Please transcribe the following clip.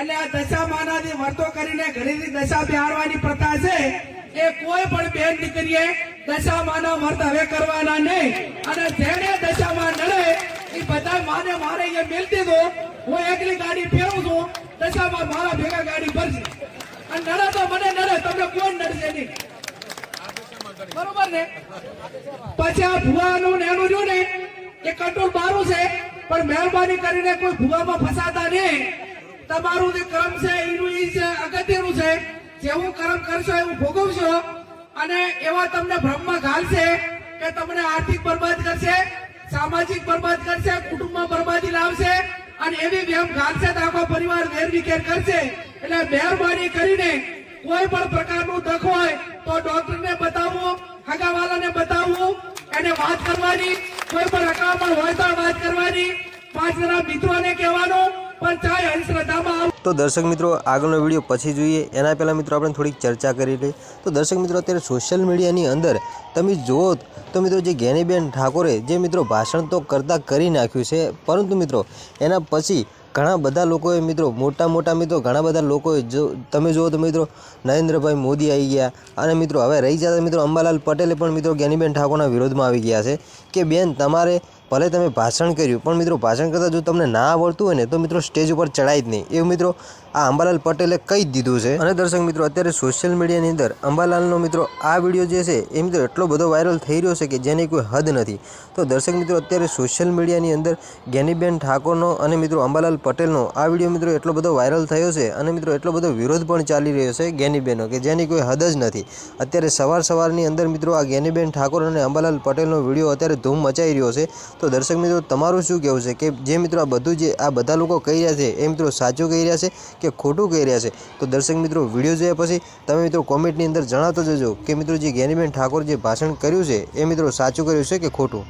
અને આ દશા માનાથી વર્તો કરીને ઘરેથી દશા બિહારવાની પ્રથા છે. એ કોઈ પણ બેન દીકરીએ દશા માના વર્ત હવે કરવાના નહીં. અને જેને દશામાં નડે એ બધા માને મારે એ મિલતી દો. હું એકલી ગાડી ફેરવું છું, દશામાં મારા ભેગા ગાડી ભરશે. અને નડે તો મને નડે, તમને કોણ નડશે નહીં? બરોબર ને? પછી આ ભુવાનું ને એનું જો ને, એ કંટ્રોલ મારું છે, પણ મહેરબાની કરીને કોઈ ભુવામાં ફસાતા નહીં. તમારું જે કર્મ છે, એનું ઈ છે, અગત્યનું છે. જેવું કર્મ કરશો એવું ભોગવશો. અને એવા તમને બ્રહ્મ ઘાલશે કે તમને આર્થિક બરબાદ કરશે, સામાજિક બરબાદ કરશે, કુટુંબમાં બરબાદી લાવશે અને એવી વ્યમ ઘાલશે તો આખો પરિવાર વેરવિખેર કરશે. એટલે મહેરબાની કરીને કોઈ પણ પ્રકારનું દખ હોય તો ડોક્ટરને બતાવવું હગાવાલાને બતાવવું એને વાત કરવાની, કોઈ પણ હકામણ હોય તો વાત કરવાની. પાંચ જણા મિત્રોને કહેવાનું તો દર્શક મિત્રો, આગળનો વીડિયો પછી જોઈએ. એના પહેલાં મિત્રો, આપણે થોડીક ચર્ચા કરી લઈએ. તો દર્શક મિત્રો, અત્યારે સોશિયલ મીડિયાની અંદર તમે જુઓ તો મિત્રો, જે જ્ઞાનીબેન ઠાકોરે જે મિત્રો ભાષણ તો કરતાં કરી નાખ્યું છે, પરંતુ મિત્રો, એના પછી ઘણા બધા લોકોએ મિત્રો, મોટા મોટા મિત્રો, ઘણા બધા લોકોએ જો, તમે જુઓ તો મિત્રો, નરેન્દ્રભાઈ મોદી આવી ગયા. અને મિત્રો, હવે રહી જતા મિત્રો અંબાલાલ પટેલે પણ મિત્રો જ્ઞાનીબેન ઠાકોરના વિરોધમાં આવી ગયા છે કે બેન, તમારે ભલે તમે ભાષણ કર્યું, પણ મિત્રો ભાષણ કરતાં જો તમને ના આવડતું હોય ને, તો મિત્રો સ્ટેજ ઉપર ચડાય જ નહીં. એવું મિત્રો આ અંબાલાલ પટેલે કહી જ દીધું છે. અને દર્શક મિત્રો, અત્યારે સોશિયલ મીડિયાની અંદર અંબાલાલનો મિત્રો આ વીડિયો જે છે, એ મિત્રો એટલો બધો વાયરલ થઈ રહ્યો છે કે જેની કોઈ હદ નથી. તો દર્શક મિત્રો, અત્યારે સોશિયલ મીડિયાની અંદર જ્ઞાનીબેન ઠાકોરનો અને મિત્રો અંબાલાલ પટેલનો આ વીડિયો મિત્રો એટલો બધો વાયરલ થયો છે અને મિત્રો એટલો બધો વિરોધ પણ ચાલી રહ્યો છે જ્ઞાનીબેનનો કે જેની કોઈ હદ જ નથી. અત્યારે સવાર સવારની અંદર મિત્રો આ જ્ઞાનીબેન ઠાકોર અને અંબાલાલ પટેલનો વીડિયો અત્યારે ધૂમ મચાઈ રહ્યો છે. તો દર્શક મિત્રો, તમારું શું કહેવું છે કે જે મિત્રો આ બધું જે આ બધા લોકો કહી રહ્યા છે, એ મિત્રો સાચું કહી રહ્યા છે કે ખોટું કહી રહ્યા છે? તો દર્શક મિત્રો, વીડિયો જોયા પછી તમે મિત્રો કોમેન્ટની અંદર જણાવતો જજો કે મિત્રો જે જ્ઞાનીબેન ઠાકોર જે ભાષણ કર્યું છે, એ મિત્રો સાચું કર્યું છે કે ખોટું?